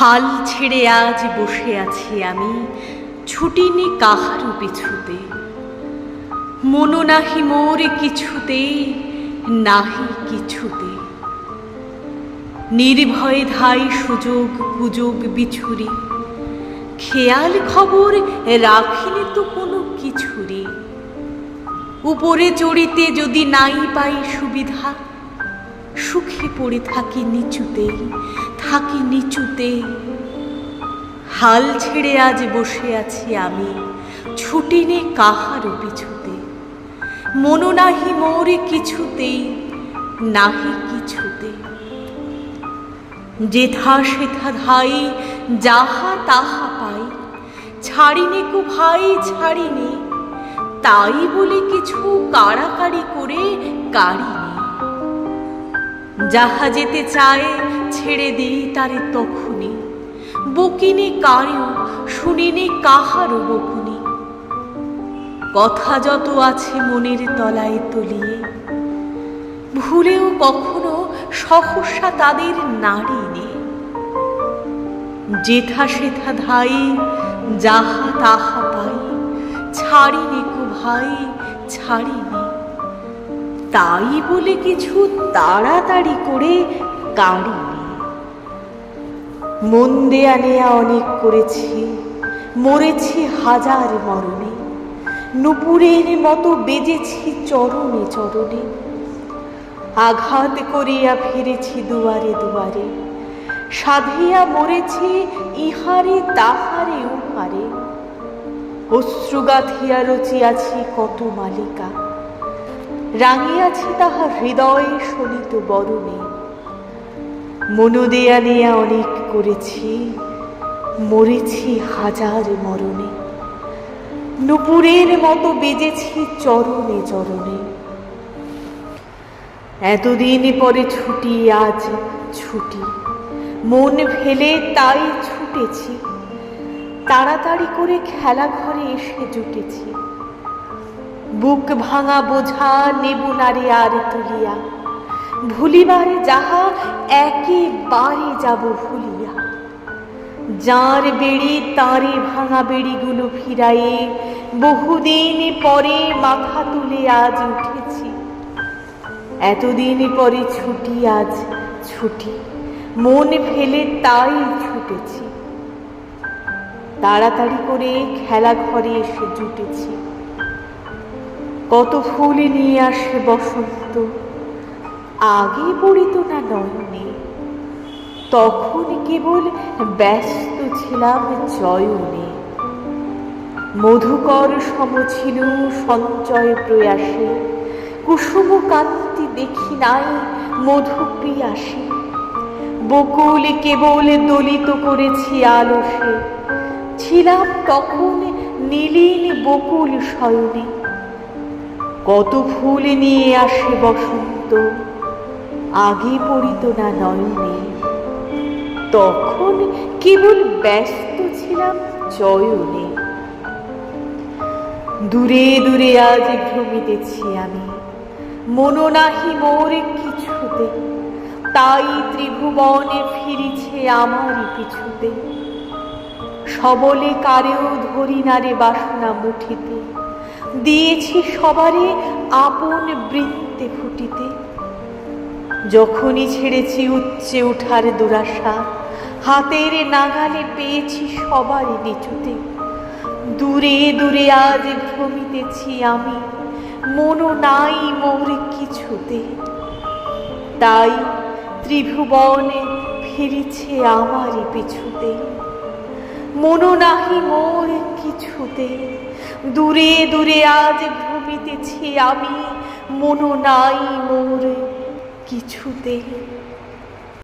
হাল ছেড়ে আজ বসে আছি আমি, ছুটিনি কাহারও পিছুতে। মনো নাহি মোর কিছুতে, নাহি কিছুতে। নির্ভয়ে ধাই সুযোগ, কুযোগ বিছুরি। খেয়াল খবর রাখিনি তো কোনো কিছুরি উপরে চড়িতে যদি নাই পাই সুবিধা সুখে পড়ে থাকি নিচুতেই থাকি নিচুতে। হাল ছেড়ে আজ বসে আছি আমি ছুটিনে কাহারও পিছুতে। মনো নাহি মোরে কিছুতেই নাহি কিছুতে। যেথা সেথা ধাই, যাহা তাহা পাই, ছাড়িনে কু ভাই, ছাড়িনে। তাই বলে কিছু কাড়াকাড়ি করে কাড়িনি যাহা যেতে চায় ছেড়ে দিই তারে তখনই। বকিনি কারেও, শুনিনি কাহারও বকুনি। কথা যত আছে মনের তলায় তলিয়ে, ভুলেও কখনো সহসা তাদের নাড়িনি যেথা সেথা ধাই, যাহা তাহা পাই, ছাড়িনি কু ভাই, ছাড়িনি তাই বলে কিছু তাড়াতাড়ি করে কাড়িনি মন দেয়া নেয়া অনেক করেছি, মরেছি হাজার মরণে, নুপুরের মতো বেজেছি চরণে চরণে। আঘাত করিয়া ফিরেছি দুয়ারে দুয়ারে, সাধিয়া মরেছি ইহারে তাহারে উহারে। অশ্রু গাথিয়া রচিয়াছি কত মালিকা রাঙিয়াছি তাহা হৃদয়ে শোনিত বরণে। মনোদেয়া নেয়া অনেক করেছি, মরেছি হাজার মরণে। নুপুরের মতো বেজেছি চরণে চরণে। এতদিন পরে ছুটি, আজ ছুটি। মন ফেলে তাই ছুটেছি। তাড়াতাড়ি করে খেলা ঘরে এসে জুটেছি। বুক ভাঙা বোঝা নেবু নারে আর তুলিয়া। ভুলিবার যাহা একেবারে যাব ভুলিয়া। যার বেড়ি তারে ভাঙা বেড়িগুলো ফিরাইয়ে, বহুদিন পরে মাথা তুলে আজ উঠেছি। এতদিন পরে ছুটি, আজ ছুটি। মন ফেলে তাই ছুটেছি। তাড়াতাড়ি করে খেলা ঘরে এসে জুটেছি। কত ফুল নিয়ে আসে বসন্ত। আগে পড়িত না নয়নে, তখন কেবল ব্যস্ত ছিলাম জয়নে মধুকর সম ছিল সঞ্চয় প্রয়াসে, কুসুম কান্তি দেখি নাই মধু পিয়াসে। বকুল কেবল দলিত করেছি আলসে, ছিলাম তখন নীলিন বকুল শয়নে। কত ফুল নিয়ে আসে বসন্ত, আগে পড়িত না নয়নে। তখন কেবল ব্যস্ত ছিলাম জয়নে। দূরে দূরে আজ ভ্রমিতেছি আমি মনো নাহি মোর কিছুতে। তাই ত্রিভুবনে ফিরিছে আমারই পিছুতে। সবলে কারেও ধরি না রে বাসনা মুঠিতে। দিয়েছি সবারে আপন বৃত্তে ফুটিতে। যখনই ছেড়েছি উচ্চে ওঠার দুরাশা, হাতের নাগালে পেয়েছি সবারই নিচুতে। দূরে দূরে আজ ভ্রমিতেছি আমি মনো নাই মোর কিছুতে। তাই ত্রিভুবনে ফিরিছে আমারই পিছুতে। মনো নাহি মোর কিছুতে। দূরে দূরে আজ ঘুমিতেছি আমি। মনো নাই মোর কিছুতে